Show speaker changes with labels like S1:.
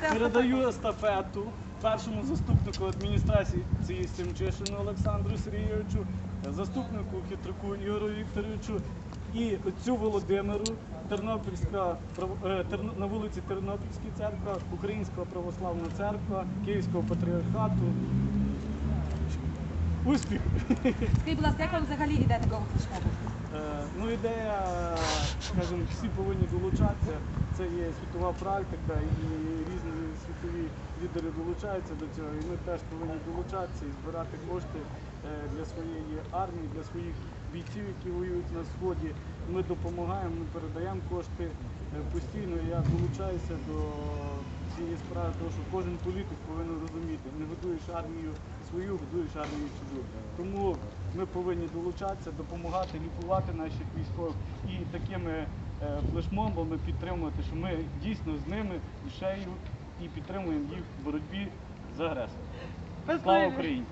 S1: Передаю естафету першому заступнику адміністрації Семчишину Олександру Сергійовичу, заступнику Хитрику Ігорю Вікторовичу і отцю Володимиру, Тернопільська е, на вулиці Тернопільській церква, Українська православна церква, Київського патріархату. Успіх!
S2: Скажіть, будь ласка, як вам взагалі йде такого флешмобу?
S1: Ну, ідея, скажімо, всі повинні долучатися. Це є світова практика і різні світові лідери долучаються до цього. І ми теж повинні долучатися і збирати кошти е, для своєї армії, для своїх бійців, які воюють на сході. Ми допомагаємо, ми передаємо кошти е, постійно. Я долучаюся до цієї справи, тому що кожен політик повинен розуміти, не годуєш армію свою, годуєш армію чужу. Тому ми повинні долучатися, допомагати, лікувати наших військових і такими е, флешмобами підтримувати, що ми дійсно з ними душею і підтримуємо їх в боротьбі з агресором. Слава Україні!